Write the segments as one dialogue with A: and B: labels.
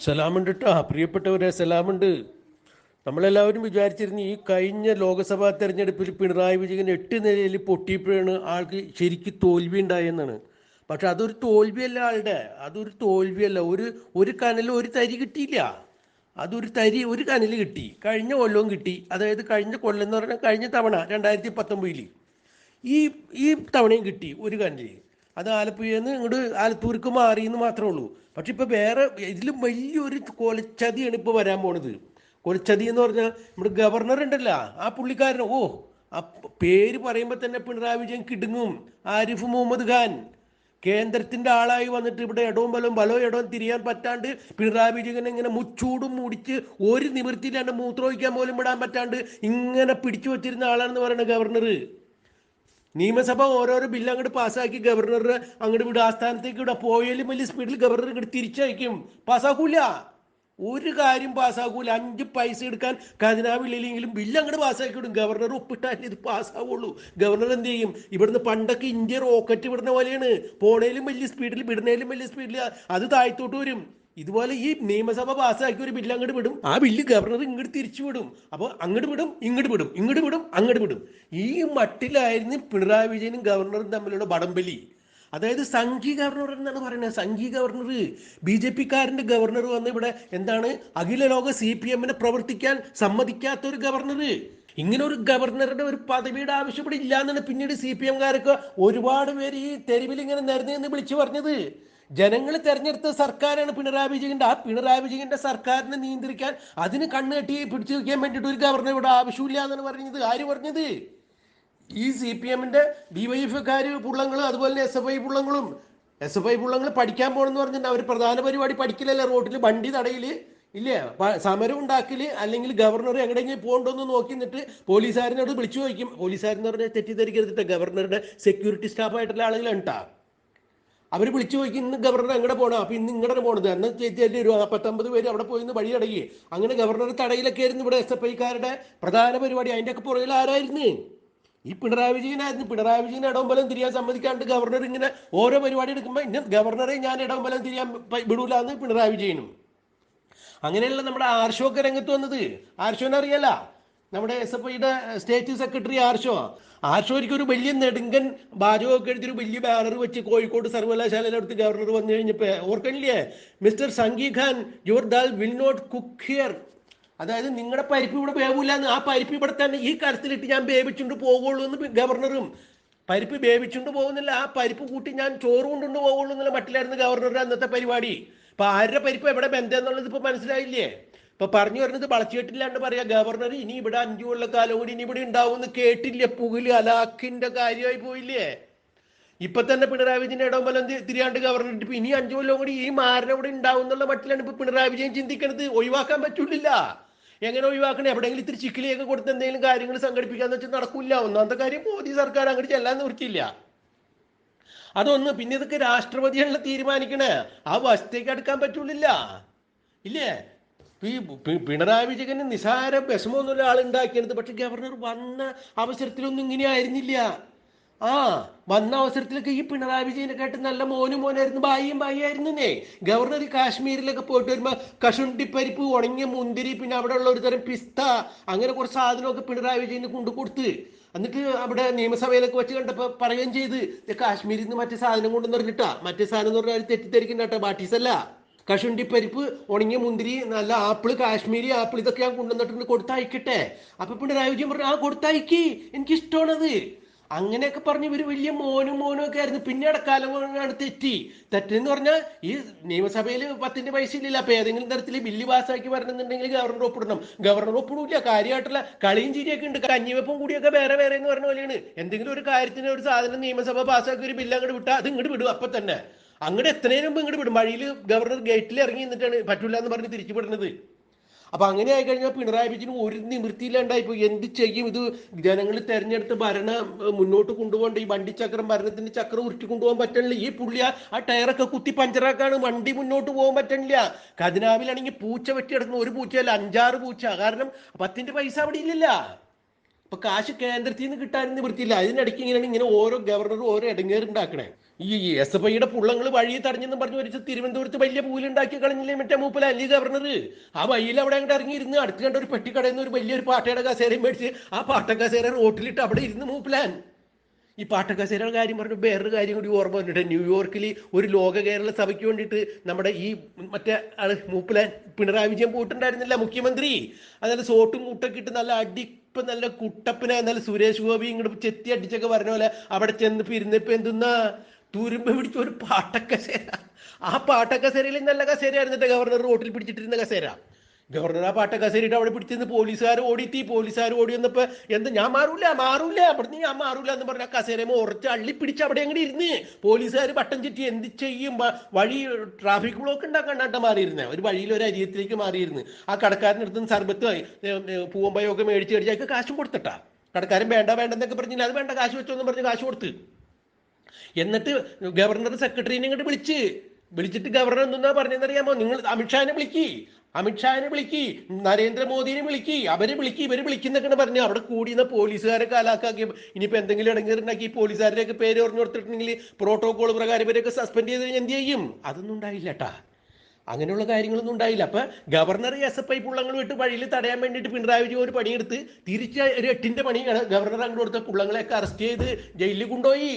A: സലാമുണ്ട് കേട്ടോ പ്രിയപ്പെട്ടവരെ സലാമുണ്ട്. നമ്മളെല്ലാവരും വിചാരിച്ചിരുന്നു ഈ കഴിഞ്ഞ ലോക്സഭാ തെരഞ്ഞെടുപ്പിൽ പിണറായി വിജയൻ എട്ട് നിലയിൽ പൊട്ടിയപ്പോഴാണ് ആൾക്ക് ശരിക്കും തോൽവി ഉണ്ടായെന്നാണ്. പക്ഷെ അതൊരു തോൽവിയല്ല ആളുടെ. അതൊരു തോൽവിയല്ല. ഒരു ഒരു കനൽ ഒരു തരി കിട്ടിയില്ല. അതൊരു തരി ഒരു കനൽ കിട്ടി. കഴിഞ്ഞ കൊല്ലവും കിട്ടി. അതായത് കഴിഞ്ഞ കൊല്ലം എന്ന് പറഞ്ഞാൽ കഴിഞ്ഞ തവണ രണ്ടായിരത്തി പത്തൊമ്പതിൽ ഈ ഈ തവണയും കിട്ടി ഒരു കനൽ. അത് ആലപ്പുഴയിൽ നിന്ന് ഇങ്ങോട്ട് ആലത്തൂർക്ക് മാറി എന്ന് മാത്രമേ ഉള്ളൂ. പക്ഷെ ഇപ്പൊ വേറെ ഇതിലും വലിയൊരു കൊലച്ചതിയാണ് ഇപ്പൊ വരാൻ പോണത്. കൊലച്ചതി എന്ന് പറഞ്ഞാൽ നമ്മുടെ ഗവർണർ ഉണ്ടല്ല ആ പുള്ളിക്കാരൻ ഓ ആ പേര് പറയുമ്പോൾ തന്നെ പിണറായി വിജയൻ കിടുങ്ങും. ആരിഫ് മുഹമ്മദ് ഖാൻ. കേന്ദ്രത്തിന്റെ ആളായി വന്നിട്ട് ഇവിടെ ഇടവും ബലവും ബലവും ഇടവും തിരിയാൻ പറ്റാണ്ട് പിണറായി വിജയൻ ഇങ്ങനെ മുച്ചൂടും മുടിച്ച് ഒരു നിവൃത്തിയില്ലാണ്ട് മൂത്രമൊഴിക്കാൻ പോലും വിടാൻ പറ്റാണ്ട് ഇങ്ങനെ പിടിച്ചു വച്ചിരുന്ന ആളാണെന്ന് പറയുന്നത് ഗവർണർ നിയമസഭ ഓരോരോ ബില്ല് അങ്ങോട്ട് പാസ്സാക്കി ഗവർണറുടെ അങ്ങോട്ട് വിടും. ആസ്ഥാനത്തേക്ക് ഇവിടെ പോയാലും വലിയ സ്പീഡിൽ ഗവർണർ ഇങ്ങോട്ട് തിരിച്ചയക്കും. പാസ്സാക്കൂല ഒരു കാര്യം പാസ്സാക്കൂല അഞ്ച് പൈസ എടുക്കാൻ ഖജനാവില്ലെങ്കിലും ബില്ല് അങ്ങോട്ട് പാസ്സാക്കി വിടും. ഗവർണർ ഒപ്പിട്ടാലേ ഇത് പാസ്സാവുള്ളൂ. ഗവർണർ എന്ത് ചെയ്യും? ഇവിടുന്ന് പണ്ടൊക്കെ ഇന്ത്യ റോക്കറ്റ് വിടുന്ന പോലെയാണ്. പോണേലും വലിയ സ്പീഡിൽ വിടുന്നേലും വലിയ സ്പീഡിൽ. അത് താഴ്ത്തോട്ട് വരും. ഇതുപോലെ ഈ നിയമസഭ പാസ്സാക്കി ഒരു ബില്ല് അങ്ങോട്ട് വിടും. ആ ബില്ല് ഗവർണർ ഇങ്ങോട്ട് തിരിച്ചു വിടും. അപ്പോൾ അങ്ങോട്ട് വിടും ഇങ്ങോട്ട് വിടും ഇങ്ങോട്ട് വിടും അങ്ങോട്ട് വിടും. ഈ മട്ടിലായിരുന്നു പിണറായി വിജയനും ഗവർണറും തമ്മിലുള്ള വടംവലി. അതായത് സംഘി ഗവർണർ എന്നാണ് പറയുന്നത്. സംഘി ഗവർണർ ബി ജെ പിക്കാരന്റെ ഗവർണർ വന്ന് ഇവിടെ എന്താണ് അഖില ലോക സി പി എമ്മിനെ പ്രവർത്തിക്കാൻ സമ്മതിക്കാത്ത ഒരു ഗവർണർ. ഇങ്ങനെ ഒരു ഗവർണറുടെ ഒരു പദവിയുടെ ആവശ്യം ഇവിടെ എന്നാണ് പിന്നീട് സി പി എംകാരൊക്കെ ഒരുപാട് പേര് ഈ തെരുവിൽ ഇങ്ങനെ നിരന്നു എന്ന് വിളിച്ചു പറഞ്ഞത്. ജനങ്ങൾ തെരഞ്ഞെടുത്ത സർക്കാരാണ് പിണറായി വിജയന്റെ ആ പിണറായി വിജയന്റെ സർക്കാരിനെ നിയന്ത്രിക്കാൻ അതിന് കണ്ണുകെട്ടി പിടിച്ചു വയ്ക്കാൻ വേണ്ടിയിട്ട് ഒരു ഗവർണർ ഇവിടെ ആവശ്യമില്ല എന്നാണ് പറഞ്ഞത്. ആര് പറഞ്ഞത്? ഈ സി പി എമ്മിന്റെ ഡിവൈഎഫ്കാർ പുള്ളങ്ങളും അതുപോലെ എസ് എഫ് ഐ പുള്ളങ്ങളും. എസ് എഫ് ഐ പുള്ളങ്ങൾ പഠിക്കാൻ പോകണമെന്ന് പറഞ്ഞിട്ട് അവർ പ്രധാന പരിപാടി പഠിക്കില്ലല്ലേ റോട്ടിൽ വണ്ടി തടയിൽ ഇല്ലേ? സമരം ഉണ്ടാക്കൽ അല്ലെങ്കിൽ ഗവർണർ എങ്ങടെയെങ്കിലും പോകണ്ടോന്ന് നോക്കി നിന്നിട്ട് പോലീസുകാരനോട് വിളിച്ചു ചോദിക്കും. പോലീസുകാരെന്ന് പറഞ്ഞാൽ തെറ്റിദ്ധരിക്കരുത് ഗവർണറുടെ സെക്യൂരിറ്റി സ്റ്റാഫ് ആയിട്ടുള്ള ആളുകൾ ട്ടാ. അവർ വിളിച്ചു നോക്കി ഇന്ന് ഗവർണർ എങ്ങനെ പോകണം അപ്പൊ ഇന്ന് ഇങ്ങോട്ട് പോണത്. അന്ന് ചേച്ചി ഒരു പത്തൊമ്പത് പേര് അവിടെ പോയി ഇന്ന് വഴി അടങ്ങി. അങ്ങനെ ഗവർണർ തടയിലൊക്കെ ആയിരുന്നു ഇവിടെ എസ് എഫ് ഐക്കാരുടെ പ്രധാന പരിപാടി. അതിന്റെ ഒക്കെ പുറകിൽ ആരായിരുന്നു? ഈ പിണറായി വിജയനായിരുന്നു. പിണറായി വിജയൻ ഇടവമ്പലം തിരിയാൻ സമ്മതിക്കാണ്ട് ഗവർണർ ഇങ്ങനെ ഓരോ പരിപാടി എടുക്കുമ്പോൾ ഇന്ന ഗവർണറെ ഞാൻ ഇടവമ്പലം തിരിയാൻ വിടൂല എന്ന് പിണറായി വിജയനും. അങ്ങനെയല്ല നമ്മുടെ ആർഷോക്ക് രംഗത്ത് വന്നത്. ആർഷോനെ അറിയാല? നമ്മുടെ എസ് എഫ് ഐയുടെ സ്റ്റേറ്റ് സെക്രട്ടറി ആർഷോ? ആർഷോയ്ക്ക് ഒരു വലിയ നെടുങ്കൻ ഒക്കെ എടുത്തൊരു വലിയ ബാനർ വെച്ച് കോഴിക്കോട് സർവകലാശാലയുടെ അടുത്ത് ഗവർണർ വന്നു കഴിഞ്ഞപ്പോൾ ഓർക്കണില്ലേ? Mister Sanghi Khan your dal will not cook here അതായത് നിങ്ങളുടെ പരിപ്പ് ഇവിടെ എന്ന് ആ പരിപ്പ് ഇവിടെ തന്നെ ഈ കരത്തിലിട്ട് ഞാൻ വേവിച്ചുകൊണ്ട് പോകുള്ളൂ എന്ന് ഗവർണറും പരിപ്പ് വേവിച്ചുകൊണ്ട് പോകുന്നില്ല ആ പരിപ്പ് കൂട്ടി ഞാൻ ചോറ് കൊണ്ടുകൊണ്ട് പോകുള്ളൂ എന്നുള്ള മട്ടിലായിരുന്നു ഗവർണറുടെ അന്നത്തെ പരിപാടി. അപ്പൊ ആരുടെ പരിപ്പ് എവിടെ ബന്ധം എന്നുള്ളത് ഇപ്പൊ മനസ്സിലായില്ലേ? ഇപ്പൊ പറഞ്ഞു വരുന്നത് വളച്ചുകെട്ടില്ലാണ്ട് പറയാ ഗവർണർ ഇനി ഇവിടെ അഞ്ചു കൊല്ലക്കാലം കൂടി ഇനി ഇവിടെ ഉണ്ടാവും കേട്ടില്ലേ? പുകിൽ അലാഖിന്റെ കാര്യമായി പോയില്ലേ? ഇപ്പൊ തന്നെ പിണറായി വിജയൻ ഇടം പോലെ തിരിയാണ്ട് ഗവർണർ ഇപ്പൊ ഇനി അഞ്ചു കൊല്ലം കൂടി ഈ മാരണം ഇവിടെ ഉണ്ടാവും എന്നുള്ള മട്ടിലാണ് ഇപ്പൊ പിണറായി വിജയൻ ചിന്തിക്കണത്. ഒഴിവാക്കാൻ പറ്റൂലില്ല. എങ്ങനെ ഒഴിവാക്കണേ? എവിടെയെങ്കിലും ഇത്തിരി ചിക്കിലിയൊക്കെ കൊടുത്ത് എന്തെങ്കിലും കാര്യങ്ങൾ സംഘടിപ്പിക്കാന്ന് വെച്ചാൽ നടക്കില്ല. ഒന്നാമത്തെ കാര്യം മോദി സർക്കാർ അങ്ങോട്ട് ചെല്ലാൻ നിവൃത്തിയില്ല അതൊന്ന് പിന്നെ ഇതൊക്കെ രാഷ്ട്രപതിയാണല്ലോ തീരുമാനിക്കണേ. ആ വശത്തേക്ക് അടുക്കാൻ പറ്റൂലില്ല. ഇല്ലേ? ഈ പിണറായി വിജയന് നിസാര വിഷമമൊന്നുമില്ല ആളുണ്ടാക്കിയത് പക്ഷെ ഗവർണർ വന്ന അവസരത്തിലൊന്നും ഇങ്ങനെ ആയിരുന്നില്ല. ആ വന്ന അവസരത്തിലൊക്കെ ഈ പിണറായി വിജയനെ കേട്ട് നല്ല മോനും മോനായിരുന്നു ബായിയും ബായിയായിരുന്നേ ഗവർണർ കാശ്മീരിലൊക്കെ പോയിട്ട് വരുമ്പോ കഷുണ്ടിപ്പരിപ്പ് ഉണങ്ങിയ മുന്തിരി പിന്നെ അവിടെ ഉള്ള ഒരു തരം പിസ്ത അങ്ങനെ കുറച്ച് സാധനമൊക്കെ പിണറായി വിജയന് കൊണ്ടു കൊടുത്ത്. എന്നിട്ട് അവിടെ നിയമസഭയിലൊക്കെ വെച്ച് കണ്ടപ്പോ പറയുകയും ചെയ്ത് "ഇത് കാശ്മീരിൽ നിന്ന് മറ്റേ സാധനം കൊണ്ടെന്ന് പറഞ്ഞിട്ടാ. മറ്റേ സാധനം എന്ന് പറഞ്ഞാൽ തെറ്റിദ്ധരിക്കണ്ട കേട്ടോ ബാട്ടീസല്ല കഷുണ്ടിപ്പരിപ്പ് ഉണങ്ങിയ മുന്തിരി നല്ല ആപ്പിൾ കാശ്മീരി ആപ്പിൾ ഇതൊക്കെ ഞാൻ കൊണ്ടുവന്നിട്ടുണ്ട് കൊടുത്തയക്കട്ടെ. അപ്പൊ പിണറായി വിജയൻ പറഞ്ഞു ആ കൊടുത്തയക്കി. എനിക്ക് ഇഷ്ടമാണത് അങ്ങനെയൊക്കെ പറഞ്ഞ് ഇവർ വലിയ മോനും മോനും ഒക്കെ ആയിരുന്നു. പിന്നെ അടക്കാലമാണ് തെറ്റി. തെറ്റെന്ന് പറഞ്ഞാൽ ഈ നിയമസഭയിൽ പത്തിന്റെ പൈസ ഇല്ലല്ലോ. അപ്പൊ ഏതെങ്കിലും തരത്തിൽ ബില്ല് പാസ്സാക്കി വരണമെന്നുണ്ടെങ്കിൽ ഗവർണർ ഒപ്പിടണം. ഗവർണർ ഒപ്പിടില്ല. കാര്യമായിട്ടുള്ള കളിയും ചിരിയൊക്കെ ഉണ്ട്. കഞ്ഞിവെപ്പും കൂടിയൊക്കെ വേറെ വേറെ എന്ന് പറഞ്ഞ പോലെയാണ്. എന്തെങ്കിലും ഒരു കാര്യത്തിന് ഒരു സാധനം നിയമസഭ പാസ്സാക്കി ഒരു ബില്ല് അങ്ങോട്ട് വിട്ടാൽ അത് ഇങ്ങോട്ട് വിടും. അപ്പൊ തന്നെ അങ്ങോട്ട് എത്രയും മുമ്പ് ഇങ്ങോട്ട് വിടും. വഴിയിൽ ഗവർണർ ഗേറ്റിൽ ഇറങ്ങി നിന്നിട്ടാണ് പറ്റൂല എന്ന് പറഞ്ഞ് തിരിച്ചു വിടുന്നത് അപ്പൊ അങ്ങനെ ആയി കഴിഞ്ഞാൽ പിണറായി വിജയന് ഒരു നിവൃത്തിയില്ലാണ്ടായിപ്പോ എന്ത് ചെയ്യും? ഇത് ജനങ്ങൾ തെരഞ്ഞെടുത്ത് ഭരണം മുന്നോട്ട് കൊണ്ടുപോകണ്ട. ഈ വണ്ടി ചക്രം ഭരണത്തിന്റെ ചക്രം ഉരുട്ടി കൊണ്ടുപോകാൻ പറ്റണില്ല. ഈ പുള്ളി ആ- ടയറൊക്കെ കുത്തി പഞ്ചറാക്കാണ്. വണ്ടി മുന്നോട്ട് പോകാൻ പറ്റണില്ല. ഖജനാവിലാണെങ്കിൽ പൂച്ച വെട്ടി കിടക്കുന്ന ഒരു പൂച്ചയല്ല അഞ്ചാറ് പൂച്ച. കാരണം പത്തിന്റെ പൈസ അവിടെ ഇല്ലല്ല. ഇപ്പൊ കാശ് കേന്ദ്രത്തിൽ നിന്ന് കിട്ടാൻ നിവൃത്തിയില്ല. അതിനിടയ്ക്ക് ഇങ്ങനെയാണ് ഇങ്ങനെ ഓരോ ഗവർണറും ഓരോ ഇടങ്ങേറുണ്ടാക്കണേ ഈ എസ് എഫ് ഐയുടെ പുള്ളങ്ങൾ വഴി തടഞ്ഞെന്ന് പറഞ്ഞു വരച്ച് തിരുവനന്തപുരത്ത് വലിയ പൂലുണ്ടാക്കി കളഞ്ഞില്ലേ മറ്റേ മൂപ്പല അല്ലി ഗവർണർ? ആ വഴിയിൽ അവിടെ അങ്ങോട്ട് ഇറങ്ങിയിരുന്ന് അടുത്ത് കണ്ട ഒരു പെട്ടിക്കടയിൽ നിന്ന് ഒരു വലിയൊരു പാട്ടയുടെ കസേരയും മേടിച്ച് ആ പാട്ട കസേര റോട്ടിലിട്ട് അവിടെ ഇരുന്ന് മൂപ്പലാൻ. ഈ പാട്ടക്കസേരയുടെ കാര്യം പറഞ്ഞു വേറൊരു കാര്യം കൂടി ഓർമ്മ വന്നിട്ട് ന്യൂയോർക്കിൽ ഒരു ലോക കേരള സഭയ്ക്ക് വേണ്ടിയിട്ട് നമ്മുടെ ഈ മറ്റേ ആൾ മൂപ്പിലാൻ പിണറായി വിജയൻ പോയിട്ടുണ്ടായിരുന്നില്ല മുഖ്യമന്ത്രി. അതായത് സോട്ടും മുട്ടൊക്കെ ഇട്ട് നല്ല അടിപ്പ് നല്ല കുട്ടപ്പനെ നല്ല സുരേഷ് ഗോപി ഇങ്ങോട്ട് ചെത്തി അടിച്ചൊക്കെ പറഞ്ഞ പോലെ അവിടെ ചെന്ന് ഇരുന്നപ്പോ എന്തുന്നാ? തുരുമ്പ് പിടിച്ച ഒരു പാട്ടക്കസേര ആ പാട്ടക്കസേരയിൽ നല്ല കസേരയായിരുന്നിട്ട് ഗവർണർ റോട്ടിൽ പിടിച്ചിട്ടിരുന്ന കസേര. ഗവർണർ ആ പാട്ട കസേരയിട്ട് അവിടെ പിടിച്ചിരുന്ന് പോലീസുകാർ ഓടിത്തി പോലീസുകാർ ഓടി വന്നപ്പോ എന്ത് ഞാൻ മാറൂല മാറൂല അവിടുന്ന് ഞാൻ മാറൂല എന്ന് പറഞ്ഞ കസേരമോ ഉറച്ച് അള്ളി പിടിച്ച് അവിടെ അങ്ങനെ ഇരുന്ന് പോലീസുകാർ പട്ടം ചുറ്റി എന്ത് ചെയ്യും? വഴി ട്രാഫിക് ബ്ലോക്ക് ഉണ്ടാക്കണ്ടാട്ട മാറിയിരുന്നേ? ഒരു വഴിയിൽ ഒരു അരിയത്തിലേക്ക് മാറിയിരുന്നു. ആ കടക്കാരനടുത്ത് സർബത്ത് പൂവമ്പയൊക്കെ മേടിച്ച് മേടിച്ച് കാശും കൊടുത്തിട്ടാ. കടക്കാരൻ വേണ്ട വേണ്ടെന്നൊക്കെ പറഞ്ഞില്ല അത് വേണ്ട കാശ് വെച്ചോന്നും പറഞ്ഞ് കാശ് കൊടുത്ത്. എന്നിട്ട് ഗവർണർ സെക്രട്ടറിനെ ഇങ്ങോട്ട് വിളിച്ച്. വിളിച്ചിട്ട് ഗവർണർ എന്തെന്നാ പറഞ്ഞെന്നറിയാമോ നിങ്ങൾ അമിത്ഷാനെ വിളിക്കി. അമിത്ഷാനെ വിളിക്കി. നരേന്ദ്രമോദിനെ വിളിക്കി. അവരെ വിളിക്കി. ഇവർ വിളിക്കുന്നൊക്കെ പറഞ്ഞു അവിടെ കൂടിയുന്ന പോലീസുകാരെ കാലാക്കാക്കി. ഇനിയിപ്പോ എന്തെങ്കിലും ഇടങ്ങേറുണ്ടാക്കി പോലീസുകാരുടെയൊക്കെ പേര് പറഞ്ഞു കൊടുത്തിട്ടുണ്ടെങ്കിൽ പ്രോട്ടോകോൾ പ്രകാരം ഇവരെയൊക്കെ സസ്പെൻഡ് ചെയ്ത് എന്ത് ചെയ്യും? അതൊന്നും ഉണ്ടായില്ല കേട്ടാ അങ്ങനെയുള്ള കാര്യങ്ങളൊന്നും ഉണ്ടായില്ല. അപ്പൊ ഗവർണർ എസ് എഫ് ഐ പുള്ളങ്ങൾ വിട്ട് വഴിയിൽ തടയാൻ വേണ്ടിയിട്ട് പിണറായി വിജയൻ ഒരു പണിയെടുത്ത് തിരിച്ച് ഒരു എട്ടിന്റെ പണി ഗവർണർ അങ്ങോട്ട് കൊടുത്ത പുള്ളങ്ങളെയൊക്കെ അറസ്റ്റ് ചെയ്ത് ജയിലിൽ കൊണ്ടുപോയി.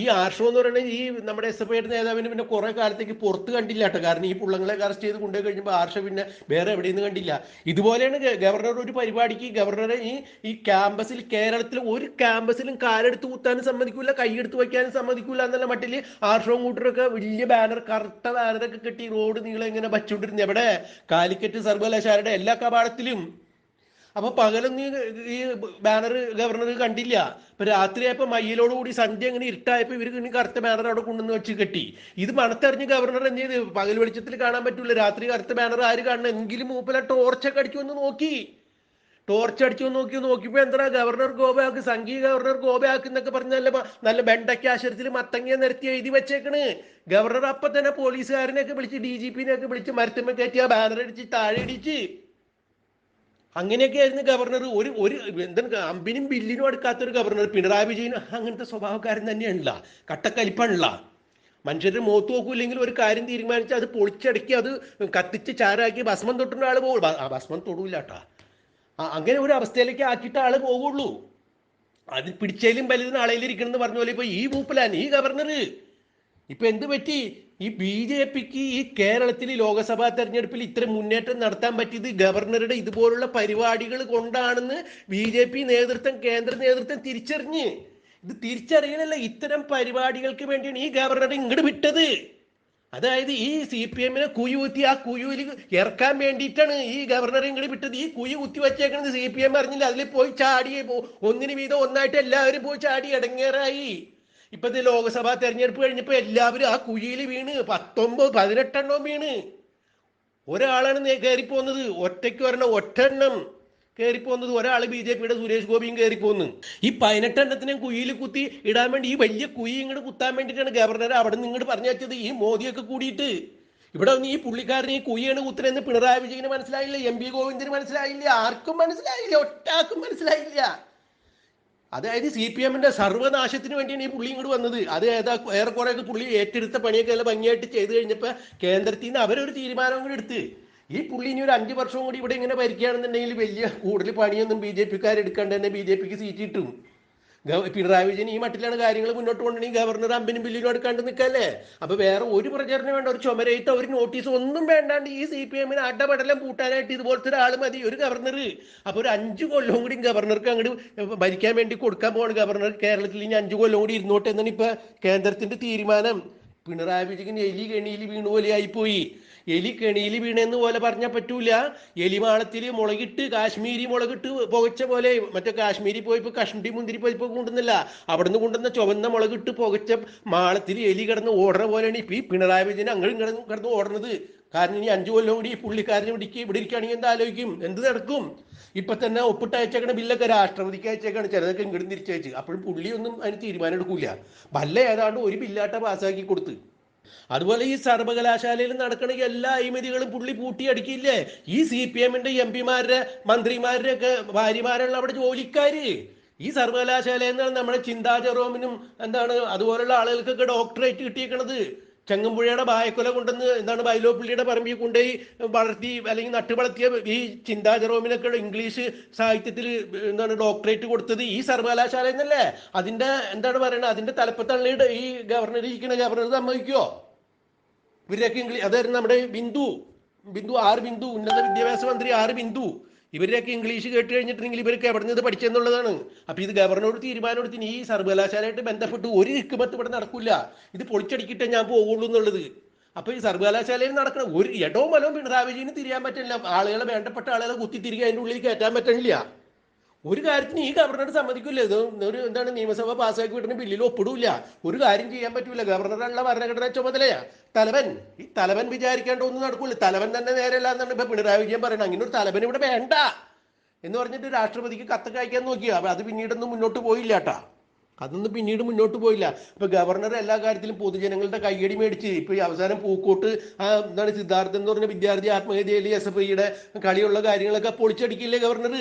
A: ഈ ആർഷോ എന്ന് പറയുന്നത് ഈ നമ്മുടെ എസ് എഫ് ഐയുടെ നേതാവിന് പിന്നെ കുറെ കാലത്തേക്ക് പുറത്ത് കണ്ടില്ല കേട്ടോ. കാരണം ഈ പുള്ളങ്ങളെ അറസ്റ്റ് ചെയ്ത് കൊണ്ടുപോയി കഴിഞ്ഞപ്പോൾ ആർഷ പിന്നെ വേറെ എവിടെയും കണ്ടില്ല. ഇതുപോലെയാണ് ഗവർണർ ഒരു പരിപാടിക്ക് ഗവർണറെ ഈ ഈ ക്യാമ്പസിൽ കേരളത്തിൽ ഒരു ക്യാമ്പസിലും കാലെടുത്ത് കുത്താനും സമ്മതിക്കൂല കൈയെടുത്ത് വയ്ക്കാനും സമ്മതിക്കൂല എന്നുള്ള മട്ടിൽ ആർഷവും കൂട്ടരൊക്കെ വലിയ ബാനർ കറുത്ത ബാനറൊക്കെ കെട്ടി റോഡ് നീളെ ഇങ്ങനെ വച്ചുകൊണ്ടിരുന്നു. എവിടെ? കാലിക്കറ്റ് സർവകലാശാലയുടെ എല്ലാ കവാടത്തിലും അപ്പൊ പകലൊന്നും ഈ- ബാനർ ഗവർണർ കണ്ടില്ല. ഇപ്പൊ രാത്രിയായപ്പോ മയ്യലോടുകൂടി സന്ധ്യ ഇങ്ങനെ ഇരുട്ടായപ്പോ ഇനി കറുത്ത ബാനർ അവിടെ കൊണ്ടുവന്ന് വെച്ച് കെട്ടി. ഇത് മണത്തറിഞ്ഞ് ഗവർണർ എന്ത് ചെയ്ത്? പകൽ വെളിച്ചത്തിൽ കാണാൻ പറ്റൂല. രാത്രി കറുത്ത ബാനർ ആര് കാണണം? എങ്കിലും മൂപ്പല ടോർച്ചൊക്കെ അടിച്ചു വന്ന് നോക്കി. ടോർച്ച് അടിച്ചു നോക്കി. നോക്കിയപ്പോ എന്താ ഗവർണർ ഗോപയാക്ക് സംഘീയ ഗവർണർ ഗോപയാക്ക് എന്നൊക്കെ പറഞ്ഞ നല്ല നല്ല വെണ്ടയ്ക്ക ആശുപത്രിയിൽ മത്തങ്ങിയ നിരത്തി എഴുതി വെച്ചേക്കണ്. ഗവർണർ അപ്പൊ തന്നെ പോലീസുകാരനെയൊക്കെ വിളിച്ച് ഡി ജി പിന്നെയൊക്കെ വിളിച്ച് മരത്തുമ്മ കയറ്റി ആ ബാനർ അടിച്ച് താഴെ ഇടിച്ച്. അങ്ങനെയൊക്കെ ആയിരുന്നു ഗവർണർ ഒരു ഒരു എന്താണ് അമ്പിനും ബില്ലിനും അടുക്കാത്ത ഒരു ഗവർണർ പിണറായി വിജയൻ അങ്ങനത്തെ സ്വഭാവക്കാരൻ തന്നെയാണല്ല കട്ടക്കലിപ്പാണല്ല മനുഷ്യരുടെ മുഖത്ത് നോക്കൂല്ലെങ്കിൽ ഒരു കാര്യം തീരുമാനിച്ച് അത് പൊളിച്ചടക്കി അത് കത്തിച്ച് ചാരാക്കി ഭസ്മം തൊട്ടുന്ന ആൾ പോകും ഭസ്മം തൊടൂല കേട്ടാ അങ്ങനെ ഒരു അവസ്ഥയിലേക്ക് ആക്കിയിട്ട് ആൾ പോകുള്ളൂ അതിൽ പിടിച്ചതിലും വലുത് ആളയിലിരിക്കണം എന്ന് പറഞ്ഞ പോലെ ഇപ്പൊ ഈ മൂപ്പലാണ് ഈ ഗവർണർ ഇപ്പൊ എന്ത് പറ്റി? ഈ ബി ജെ പിക്ക് ഈ കേരളത്തിൽ ലോക്സഭാ തെരഞ്ഞെടുപ്പിൽ ഇത്ര മുന്നേറ്റം നടത്താൻ പറ്റിയത് ഗവർണറുടെ ഇതുപോലുള്ള പരിപാടികൾ കൊണ്ടാണെന്ന് ബി ജെ പി നേതൃത്വം കേന്ദ്ര നേതൃത്വം തിരിച്ചറിഞ്ഞ്. ഇത് തിരിച്ചറിയണല്ല ഇത്തരം പരിപാടികൾക്ക് വേണ്ടിയാണ് ഈ ഗവർണർ ഇങ്ങോട്ട് വിട്ടത്. അതായത് ഈ സി പി എമ്മിനെ കുഴി കുത്തി ആ കുഴിയിൽ ഇറക്കാൻ വേണ്ടിയിട്ടാണ് ഈ ഗവർണറെ ഇങ്ങോട്ട് വിട്ടത്. ഈ കുഴി കുത്തി വെച്ചേക്കണത് സി പി എം അറിഞ്ഞില്ല. അതിൽ പോയി ചാടി ഒന്നിന് വീതം ഒന്നായിട്ട് എല്ലാവരും പോയി ചാടി ഇടങ്ങേറായി. ഇപ്പത്തെ ലോക്സഭാ തെരഞ്ഞെടുപ്പ് കഴിഞ്ഞപ്പോ എല്ലാവരും ആ കുഴിയിൽ വീണ് പത്തൊമ്പത് പതിനെട്ടെണ്ണം വീണ്. ഒരാളാണ് കയറി കയറിപ്പോന്നത് ഒറ്റയ്ക്ക് വരണ ഒറ്റെണ്ണം കയറിപ്പോന്നത് ഒരാൾ ബി ജെ പിയുടെ സുരേഷ് ഗോപിയും കയറിപ്പോന്ന് ഈ പതിനെട്ടെണ്ണത്തിനെ കുഴിയിൽ കുത്തി ഇടാൻ വേണ്ടി ഈ വലിയ കുഴി ഇങ്ങോട്ട് കുത്താൻ വേണ്ടിയിട്ടാണ് ഗവർണർ അവിടെ നിന്ന് ഇങ്ങോട്ട് പറഞ്ഞു വെച്ചത്. ഈ മോദിയൊക്കെ കൂടിയിട്ട്. ഇവിടെ ഒന്ന് ഈ പുള്ളിക്കാരന് ഈ കുഴിയാണ് കുത്തനെന്ന് പിണറായി വിജയന് മനസ്സിലായില്ല? എം പി ഗോവിന്ദന് മനസ്സിലായില്ല? ആർക്കും മനസ്സിലായില്ല. ഒറ്റാർക്കും മനസ്സിലായില്ല. അതായത് സി പി എമ്മിന്റെ സർവനാശത്തിന് വേണ്ടിയാണ് ഈ പുള്ളി ഇങ്ങോട്ട് വന്നത്. അത് ഏതാ ഏറെക്കുറെ ഒക്കെ പുള്ളി ഏറ്റെടുത്ത പണിയൊക്കെ നല്ല ഭംഗിയായിട്ട് ചെയ്തു കഴിഞ്ഞപ്പോൾ കേന്ദ്രത്തിൽ നിന്ന് അവരൊരു തീരുമാനം കൂടി എടുത്ത്. ഈ പുള്ളി ഇനി ഒരു അഞ്ച് വർഷവും കൂടി ഇവിടെ ഇങ്ങനെ ഭരിക്കുകയാണെന്നുണ്ടെങ്കിൽ വലിയ കൂടുതൽ പണിയൊന്നും ബി ജെ പിക്കാർ എടുക്കാണ്ട് തന്നെ ബി ജെ പിക്ക് സീറ്റ് കിട്ടും. പിണറായി വിജയൻ ഈ മട്ടിലാണ് കാര്യങ്ങൾ മുന്നോട്ട് കൊണ്ടുപോകണമെങ്കിൽ ഗവർണർ അമ്പിനും ബില്ലിനും കണ്ടു നിൽക്കല്ലേ? അപ്പൊ വേറെ ഒരു പ്രചരണം വേണ്ട ഒരു ചുമരയിട്ട് ഒരു നോട്ടീസ് ഒന്നും വേണ്ടാണ്ട് ഈ സി പി എമ്മിന് അടപടലം കൂട്ടാനായിട്ട് ഇതുപോലത്തെ ഒരാൾ മതി. ഒരു ഗവർണർ അപ്പൊ ഒരു അഞ്ചു കൊല്ലവും കൂടി ഗവർണർക്ക് അങ്ങോട്ട് ഭരിക്കാൻ വേണ്ടി കൊടുക്കാൻ പോകണം ഗവർണർ. കേരളത്തിൽ ഇനി അഞ്ചു കൊല്ലം കൂടി ഇരുന്നോട്ടെ എന്നാണ് ഇപ്പൊ കേന്ദ്രത്തിന്റെ തീരുമാനം. പിണറായി വിജയൻ എലി കെണിയിൽ വീണു പോലെ ആയിപ്പോയി എലി കെണിയിൽ വീണെന്ന് പോലെ പറഞ്ഞാൽ പറ്റൂല. എലിമാളത്തിൽ മുളകിട്ട് കാശ്മീരി മുളകിട്ട് പുകച്ച പോലെ മറ്റേ കാശ്മീരി പോയപ്പോ കഷ്ണ്ടി മുന്തിരി പോയപ്പോ കൊണ്ടുവന്നില്ല. അവിടുന്ന് കൊണ്ടുവന്ന ചുവന്ന മുളകിട്ട് പുകച്ച മാളത്തിൽ എലി കിടന്ന് ഓടുന്ന പോലെയാണ് ഇപ്പൊ ഈ പിണറായി വിജയൻ അങ്ങനെ കിടന്ന് കിടന്ന് ഓടുന്നത് കാരണം ഇനി അഞ്ചു കൊല്ലം കൂടി ഈ പുള്ളിക്കാരനെ ഇടിക്കുക ഇവിടെ ഇരിക്കുകയാണെങ്കിൽ എന്താ ആലോചിക്കും? എന്ത് നടക്കും? ഇപ്പൊ തന്നെ ഒപ്പിട്ട് അയച്ചേക്കണ ബില്ലൊക്കെ രാഷ്ട്രപതിക്ക് അയച്ചേക്കാണ്. ചിലതൊക്കെ ഇങ്ങോട്ട് തിരിച്ചയച്ച് അപ്പോഴും പുള്ളിയൊന്നും അതിന് തീരുമാനം എടുക്കൂല. വല്ല ഏതാണ്ട് ഒരു ബില്ലാട്ട പാസ്സാക്കി കൊടുത്ത്. അതുപോലെ ഈ സർവകലാശാലയിൽ നടക്കുന്ന എല്ലാ അഴിമതികളും പുള്ളി പൂട്ടിയടിക്കില്ലേ? ഈ സി പി എമ്മിന്റെ എം പിമാരുടെ മന്ത്രിമാരുടെ ഒക്കെ ഭാര്യമാരുള്ള അവിടെ ജോലിക്കാര്. ഈ സർവകലാശാലയിൽ നിന്നാണ് നമ്മുടെ ചിന്താ ജെറോമിനും എന്താണ് അതുപോലുള്ള ആളുകൾക്കൊക്കെ ഡോക്ടറേറ്റ് കിട്ടിയേക്കണത്. ചെങ്ങമ്പുഴയുടെ ബായക്കൊല കൊണ്ടുവന്ന് എന്താണ് ബൈലോപ്പള്ളിയുടെ പറമ്പിൽ കൊണ്ടുപോയി വളർത്തി അല്ലെങ്കിൽ നട്ടുവളർത്തിയ ഈ ചിന്താ ജെറോമിനൊക്കെ ഇംഗ്ലീഷ് സാഹിത്യത്തിൽ എന്താണ് ഡോക്ടറേറ്റ് കൊടുത്തത് ഈ സർവകലാശാല എന്നല്ലേ അതിന്റെ എന്താണ് പറയുന്നത് അതിന്റെ തലപ്പത്തള്ളിയുടെ ഈ ഗവർണർ ഇരിക്കുന്ന ഗവർണർ സമ്മതിക്കുമോ ഇവരൊക്കെ ഇംഗ്ലീഷ് നമ്മുടെ ബിന്ദു. ബിന്ദു ആർ ബിന്ദു. ഉന്നത വിദ്യാഭ്യാസ മന്ത്രി ആർ ബിന്ദു. ഇവരൊക്കെ ഇംഗ്ലീഷ് കേട്ട് കഴിഞ്ഞിട്ടുണ്ടെങ്കിൽ ഇവർക്ക് എവിടെ നിന്ന് പഠിച്ചെന്നുള്ളതാണ്. അപ്പൊ ഇത് ഗവർണറോട് തീരുമാനം എടുത്തിന് ഈ സർവകലാശാലയായിട്ട് ബന്ധപ്പെട്ട് ഒരു ഹിക്കുമത്ത് ഇവിടെ നടക്കില്ല ഇത് പൊളിച്ചടിക്കിട്ടേ ഞാൻ പോകുള്ളൂ എന്നുള്ളത്. അപ്പൊ ഈ സർവകലാശാലയിൽ നടക്കണം ഒരു ഇടവും മലവും പിണറായി വിജയന് തിരിയാൻ പറ്റില്ല. ആളുകളെ വേണ്ടപ്പെട്ട ആളുകളെ കുത്തി തിരികെ അതിന്റെ ഉള്ളിൽ കയറ്റാൻ പറ്റണില്ല. ഒരു കാര്യത്തിന് ഈ ഗവർണർ സമ്മതിക്കില്ല ഇത് ഒരു എന്താണ് നിയമസഭ പാസ്സാക്കി വിടുന്ന ബില്ലിൽ ഒപ്പിടൂല. ഒരു കാര്യം ചെയ്യാൻ പറ്റൂല. ഗവർണറുള്ള ഭരണഘടനാ ചുമതലയാ. തലവൻ. ഈ തലവൻ വിചാരിക്കേണ്ട ഒന്നും നടക്കൂല. തലവൻ തന്നെ നേരെയല്ല എന്നാണ് ഇപ്പൊ പിണറായി വിജയൻ പറയുന്നത്. അങ്ങനെ ഒരു തലവൻ ഇവിടെ വേണ്ട. എന്ന് പറഞ്ഞിട്ട് രാഷ്ട്രപതിക്ക് കത്ത് അയക്കാൻ നോക്കി അപ്പൊ അത് പിന്നീടൊന്നും മുന്നോട്ട് പോയില്ല കേട്ടാ അതൊന്നും പിന്നീട് മുന്നോട്ട് പോയില്ല. ഇപ്പൊ ഗവർണർ എല്ലാ കാര്യത്തിലും പൊതുജനങ്ങളുടെ കയ്യടി മേടിച്ച് ഇപ്പൊ ഈ അവസാനം പൂക്കോട്ട് എന്താണ് സിദ്ധാർത്ഥൻ എന്ന് പറഞ്ഞ വിദ്യാർത്ഥി ആത്മഹത്യയിൽ എസ് എഫ് ഐയുടെ കളിയുള്ള കാര്യങ്ങളൊക്കെ പൊളിച്ചടിക്കില്ലേ ഗവർണർ?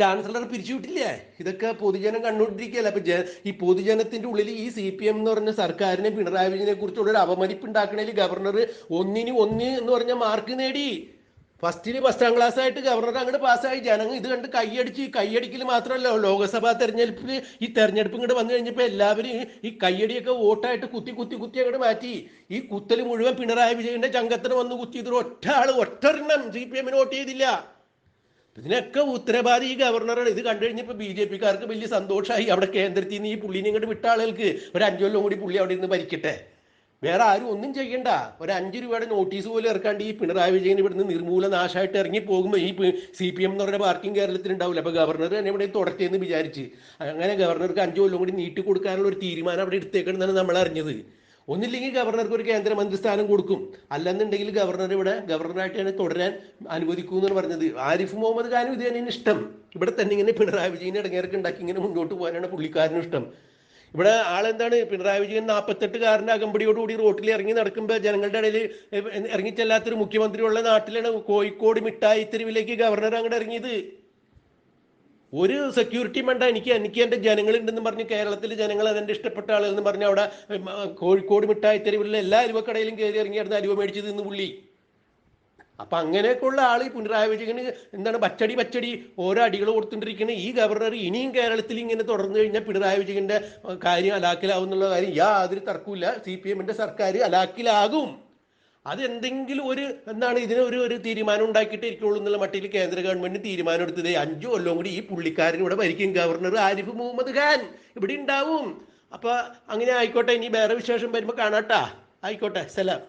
A: ചാൻസലർ പിരിച്ചുവിട്ടില്ലേ? ഇതൊക്കെ പൊതുജനം കണ്ടുകൊണ്ടിരിക്കുകയല്ല. അപ്പൊ ഈ പൊതുജനത്തിന്റെ ഉള്ളിൽ ഈ സി പി എം എന്ന് പറഞ്ഞ സർക്കാരിനെ പിണറായി വിജയനെ കുറിച്ചുള്ള ഒരു അവമതിപ്പ് ഉണ്ടാക്കണേൽ ഗവർണർ ഒന്നിന് ഒന്ന് എന്ന് പറഞ്ഞ മാർക്ക് നേടി. ഫസ്റ്റ് പത്താം ക്ലാസ് ആയിട്ട് ഗവർണർ അങ്ങോട്ട് പാസ്സായി. ജനങ്ങൾ ഇത് കണ്ട് കൈയടിച്ച്. കൈയടിക്കൽ മാത്രമല്ല ലോക്സഭാ തെരഞ്ഞെടുപ്പിൽ ഈ തെരഞ്ഞെടുപ്പ് ഇങ്ങോട്ട് വന്നു കഴിഞ്ഞപ്പോൾ എല്ലാവരും ഈ കയ്യടിയൊക്കെ വോട്ടായിട്ട് കുത്തി കുത്തി കുത്തി അങ്ങോട്ട് മാറ്റി. ഈ കുത്തൽ മുഴുവൻ പിണറായി വിജയന്റെ ചങ്കത്തിന് വന്ന് കുത്തിയത് ഒറ്റ ആൾ ഒറ്റ എണ്ണം സി പി എമ്മിന് വോട്ട് ചെയ്തില്ല. ഇതിനൊക്കെ ഉത്തരവാദി ഈ ഗവർണറാണ്. ഇത് കണ്ടു കഴിഞ്ഞപ്പോൾ ബി ജെ പിക്കാർക്ക് വലിയ സന്തോഷമായി അവിടെ കേന്ദ്രത്തിൽ നിന്ന് ഈ പുള്ളിനെ ഇങ്ങോട്ട് വിട്ട ആളുകൾക്ക് ഒരു അഞ്ചു കൊല്ലം കൂടി പുള്ളി അവിടെ ഇരുന്ന് ഭരിക്കട്ടെ. വേറെ ആരും ഒന്നും ചെയ്യണ്ട. ഒരു അഞ്ച് രൂപയുടെ നോട്ടീസ് പോലും ഇറക്കാണ്ട് ഈ പിണറായി വിജയൻ ഇവിടുന്ന് നിർമൂല നാശമായിട്ട് ഇറങ്ങി പോകുമ്പോൾ ഈ സി പി എം എന്ന് പറഞ്ഞ പാർട്ടിയും കേരളത്തിൽ ഉണ്ടാവില്ല അപ്പൊ ഗവർണർ തന്നെ ഇവിടെ തുടച്ചെന്ന് വിചാരിച്ച്. അങ്ങനെ ഗവർണർക്ക് അഞ്ചു കൊല്ലം കൂടി നീട്ടി കൊടുക്കാനുള്ള ഒരു തീരുമാനം അവിടെ എടുത്തേക്കണമെന്നാണ് നമ്മൾ അറിഞ്ഞത്. ഒന്നില്ലെങ്കിൽ ഗവർണർക്ക് ഒരു കേന്ദ്രമന്ത്രി സ്ഥാനം കൊടുക്കും. അല്ലെന്നുണ്ടെങ്കിൽ ഗവർണർ ഇവിടെ ഗവർണറായിട്ട് തന്നെ തുടരാൻ അനുവദിക്കൂ എന്ന് പറഞ്ഞത്. ആരിഫ് മുഹമ്മദ് ഖാനും ഇത് തന്നെയാണ് ഇഷ്ടം. ഇവിടെ തന്നെ ഇങ്ങനെ പിണറായി വിജയനെ ഇടങ്ങേർക്ക് ഉണ്ടാക്കി ഇങ്ങനെ മുന്നോട്ട് പോകാനാണ് പുള്ളിക്കാരനും ഇഷ്ടം. ഇവിടെ ആളെന്താണ്? പിണറായി വിജയൻ നാൽപ്പത്തെട്ടുകാരന്റെ അകമ്പടിയോടുകൂടി റോട്ടിൽ ഇറങ്ങി നടക്കുമ്പോൾ ജനങ്ങളുടെ ഇടയിൽ ഇറങ്ങിച്ചെല്ലാത്തൊരു മുഖ്യമന്ത്രിയുള്ള നാട്ടിലാണ് കോഴിക്കോട് മിഠായി തെരുവിലേക്ക് ഗവർണർ അങ്ങോട്ട് ഇറങ്ങിയത്. ഒരു സെക്യൂരിറ്റി വേണ്ട എനിക്ക് എനിക്ക് എന്റെ ജനങ്ങളുണ്ടെന്ന് പറഞ്ഞ് കേരളത്തിലെ ജനങ്ങൾ അതെന്റെ ഇഷ്ടപ്പെട്ട ആളുകളെന്ന് പറഞ്ഞ് അവിടെ കോഴിക്കോട് മിഠായി തെരുവിലെ എല്ലാ അരുവക്കടയിലും കയറി ഇറങ്ങിയായിരുന്നു അരുവ മേടിച്ച് തിന്ന് പുള്ളി. അപ്പൊ അങ്ങനെയൊക്കെയുള്ള ആൾ ഈ പിണറായി വിജയന് എന്താണ് പച്ചടി പച്ചടി ഓരോ അടികൾ കൊടുത്തുകൊണ്ടിരിക്കുന്ന ഈ ഗവർണർ ഇനിയും കേരളത്തിൽ ഇങ്ങനെ തുടർന്നു കഴിഞ്ഞാൽ പിണറായി വിജയന്റെ കാര്യം അലാക്കിലാവും എന്നുള്ള കാര്യം യാതൊരു തർക്കമില്ല സി പി എമ്മിന്റെ സർക്കാർ അലാക്കിലാകും അത് എന്തെങ്കിലും ഒരു എന്താണ് ഇതിന് ഒരു ഒരു തീരുമാനം ഉണ്ടാക്കിയിട്ട് ഇരിക്കുള്ളൂ എന്നുള്ള മട്ടിൽ കേന്ദ്ര ഗവൺമെന്റ് തീരുമാനം എടുത്തത് അഞ്ചു കൊല്ലം കൂടി ഈ പുള്ളിക്കാരൻ ഇവിടെ ഭരിക്കും. ഗവർണർ ആരിഫ് മുഹമ്മദ് ഖാൻ ഇവിടെ ഉണ്ടാവും. അപ്പൊ അങ്ങനെ ആയിക്കോട്ടെ ഇനി വേറെ വിശേഷം വരുമ്പോ കാണാട്ടാ. ആയിക്കോട്ടെ സലാം.